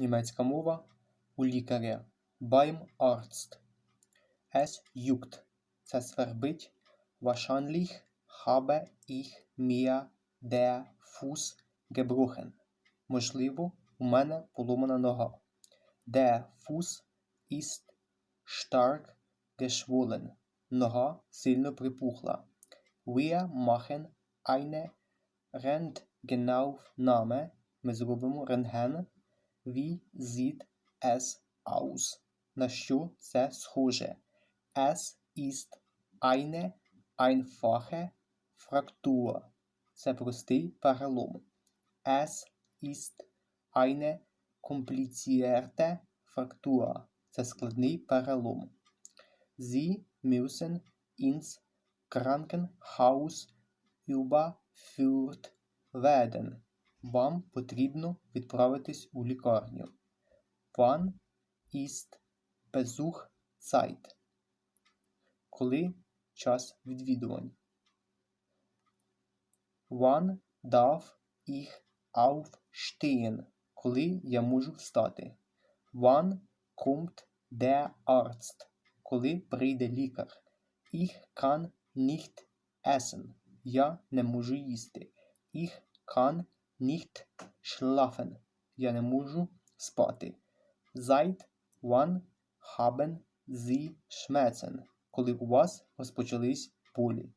Німецька мова у лікаря. Beim Arzt. Es juckt. Це свербить. Wahrscheinlich habe ich mir der Fuß gebrochen. Можливо, у мене поломана нога. Der Fuß ist stark geschwollen. Нога сильно припухла. Wir machen eine Röntgenaufnahme. Ми зробимо рентген. Wie sieht es aus? На що це схоже? Es ist eine einfache Fraktur. Це простий перелом. Es ist eine komplizierte Fraktur. Це складний перелом. Sie müssen ins Krankenhaus überführt werden. Вам потрібно відправитись у лікарню. Wann ist Besuchzeit? Коли час відвідувань? Wann darf ich aufstehen? Коли я можу встати? Wann kommt der Arzt? Коли прийде лікар? Ich kann nicht essen. Я не можу їсти. Ich kann nicht schlafen. Я не можу спати. Seit wann haben Sie Schmerzen? Коли у вас розпочались болі?